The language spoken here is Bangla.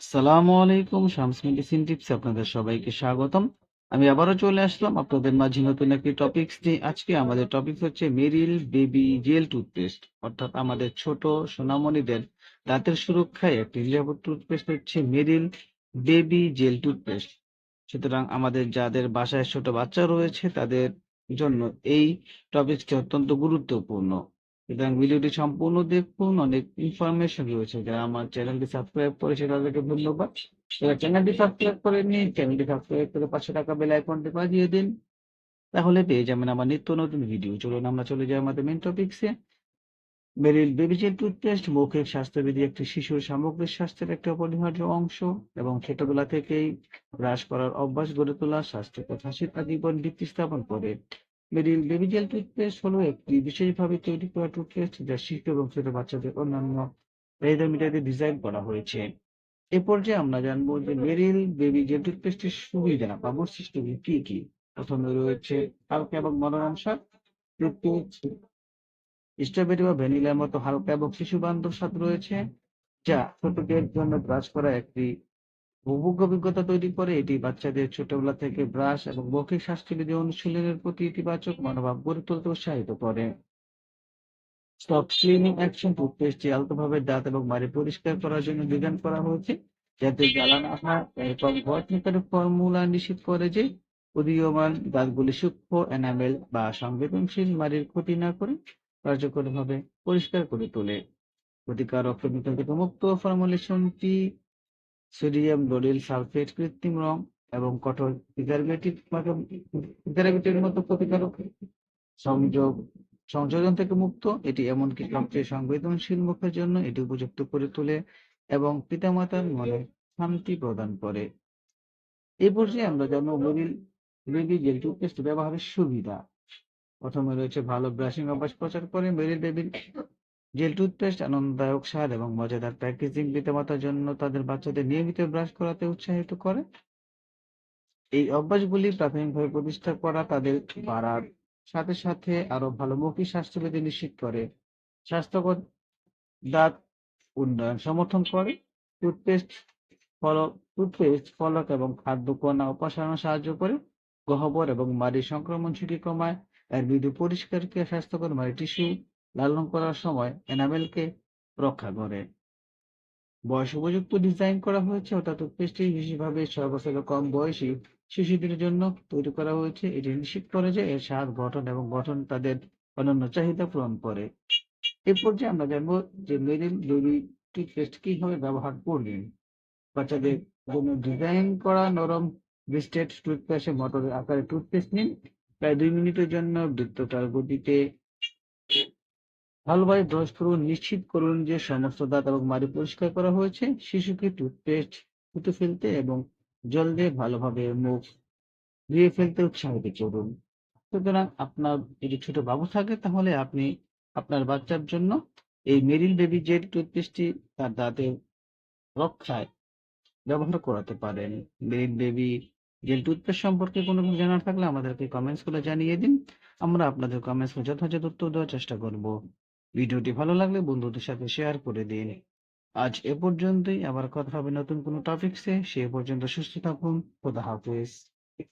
আসসালামু আলাইকুম, শামস মেডিসিন টিপসে আপনাদের সবাইকে স্বাগতম। আমি আবারও চলে আসলাম আপনাদের মাঝে নতুন একটি টপিকস নিয়ে। আজকে আমাদের টপিক হচ্ছে মেরিল বেবি জেল টুথপেস্ট অর্থাৎ আমাদের ছোট সোনামণিদের দাঁতের সুরক্ষায় একটি নিরাপদ টুথপেস্ট হচ্ছে মেরিল বেবি জেল টুথপেস্ট সুতরাং আমাদের যাদের বাসায় ছোট বাচ্চা রয়েছে, তাদের জন্য এই টপিকটি অত্যন্ত গুরুত্বপূর্ণ। সুতরাং ভিডিওটি সম্পূর্ণ দেখুন, অনেক ইনফরমেশন রয়েছে। যারা আমার চ্যানেলটি সাবস্ক্রাইব করেছে, তাদেরকে ধন্যবাদ। যারা চ্যানেলটি সাবস্ক্রাইব করেননি, চ্যানেলটি সাবস্ক্রাইব করে পাঁচশো টাকা বেল আইকনটি বাজিয়ে দিন। তাহলে পেয়ে যাবেন আমার নিত্য নতুন ভিডিও চলুন আমরা চলে যাই আমাদের মেন টপিক্সে মেরিল বেবিজেল টুথপেস্ট মৌখিক স্বাস্থ্যবিধি একটি শিশুর সামগ্রিক স্বাস্থ্যের একটি অপরিহার্য অংশ এবং ছোটবেলা থেকেই ব্রাশ করার অভ্যাস গড়ে তোলা স্বাস্থ্যকর হাসির আজীবন ভিত্তি স্থাপন করে। বেবিজেল টুথপেস্ট হলো একটি বিশেষভাবে তৈরি করা টুথপেস্ট যা শিশু এবং ছোট বাচ্চাদের অন্যান্য চাহিদা ডিজাইন করা হয়েছে। এ পর্যায়ে আমরা জানব যে মেরিল বেবি জেল টুথপেস্টের সুবিধা বা বৈশিষ্ট্যগুলি কি কি? প্রথমে রয়েছে হালকা এবং মনোরম স্বাদ টুথপেস্ট স্ট্রবেরি বা ভ্যানিলার মতো হালকা এবং শিশু বান্ধব স্বাদ রয়েছে, যা ছোটদের জন্য ব্রাশ করা একটি উপভোগ্য অভিজ্ঞতা তৈরি করে এটি বাচ্চাদের ছোটবেলা থেকে ব্রাশ এবং মৌখিক স্বাস্থ্যবিধি অনুশীলনের প্রতি ইতিবাচক মনোভাব গড়ে তুলতে উৎসাহিত করে। স্টপ ক্লিনিং অ্যাকশন টুথপেস্টটি আলতোভাবে দাঁত এবং মাড়ি পরিষ্কার করার জন্য ডিজাইন করা হয়েছে, যাতে জ্বালানো আহার এবং বটনিকারী ফর্মুলা নিশ্চিত করে যে উদীয়মান দাঁতগুলি সূক্ষ্ম এনামেল বা সংবেদনশীল মাড়ির ক্ষতি না করে কার্যকরভাবে পরিষ্কার করে তোলে। কেমিক্যাল থেকে মুক্ত ফর্মুলেশনটি সোডিয়াম লোরিল সালফেট, কৃত্রিম রং এবং কঠোর প্রিজারভেটিভের মতো ক্ষতিকারক সংযোগ, সংযোজন থেকে মুক্ত। এটি এমনকি সবচেয়ে সংবেদনশীল মুখের জন্য এটি উপযুক্ত করে তোলে এবং পিতামাতার মনে শান্তি প্রদান করে। এই পর্যায়ে আমরা জানব মেরিল বেবি জেল টুথপেস্ট ব্যবহারের সুবিধা। প্রথমে রয়েছে ভালো ব্রাশিং অভ্যাস প্রচার করে মেরিল বেবি জেল টুথপেস্ট আনন্দদায়ক স্বাদ এবং মজাদার প্যাকেজিং পিতামাতার জন্য তাদের বাচ্চাদের নিয়মিত ব্রাশ করাতে উৎসাহিত করে। এই অভ্যাসগুলি প্রাথমিকভাবে প্রতিষ্ঠা করা তাদের বাড়ার সাথে সাথে আরও ভালো মৌখিক স্বাস্থ্যবিধি নিশ্চিত করে। স্বাস্থ্যকর দাঁত উন্নয়ন সমর্থন করে। টুথপেস্ট ফলক টুথপেস্ট ফলক এবং খাদ্য কণা অপসারণে সাহায্য করে। গহ্বর এবং মাড়ির সংক্রমণ ঝুঁকি কমায়। এর মৃদু পরিষ্কারকে স্বাস্থ্যকর মাড়ি টিস্যু লালন করার সময় এনামেলকে রক্ষা করে। বয়স উপযুক্ত ডিজাইন করা হয়েছে, অর্থাৎ টুথপেস্টটি বিশেষভাবে ছয় বছরের কম বয়সী শিশুদের জন্য তৈরি করা হয়েছে। এটি নিশ্চিত করে যে এর স্বাদ গঠন এবং গঠন তাদের অনন্য চাহিদা পূরণ করে। এ পর্যায়ে আমরা জানব যে মেরিল বেবি টুথপেস্ট কীভাবে ব্যবহার করবেন বাচ্চাদের জন্য ডিজাইন করা নরম ব্রিস্টেড টুথপেস্টে মোটরের আকারে টুথপেস্ট নিন। প্রায় দুই মিনিটের জন্য বৃত্তটার গতিতে ভালোভাবে ব্রাশ করুন নিশ্চিত করুন যে সমস্ত দাঁত এবং মাড়ি পরিষ্কার করা হয়েছে। শিশুকে টুথপেস্ট থুতু ফেলতে এবং জল দিয়ে ভালোভাবে মুখ ধুয়ে ফেলতে উৎসাহিত করুন। সুতরাং আপনার যদি ছোট বাবু থাকে, তাহলে আপনি আপনার বাচ্চার জন্য এই মেরিল বেবি জেল টুথপেস্টটি তার দাঁতের রক্ষায় ব্যবহার করাতে পারেন। মেরিল বেবি জেল টুথপেস্ট সম্পর্কে কোনো কিছু জানার থাকলে আমাদেরকে কমেন্টস করে জানিয়ে দিন। আমরা আপনাদের কমেন্টস যথাযথ উত্তর দেওয়ার চেষ্টা করব। ভিডিওটি ভালো লাগলে বন্ধুদের সাথে শেয়ার করে দিন। আজ এ পর্যন্তই। আবার কথা হবে নতুন কোনো টপিকসে সে পর্যন্ত সুস্থ থাকুন। খোদা হাফেজ।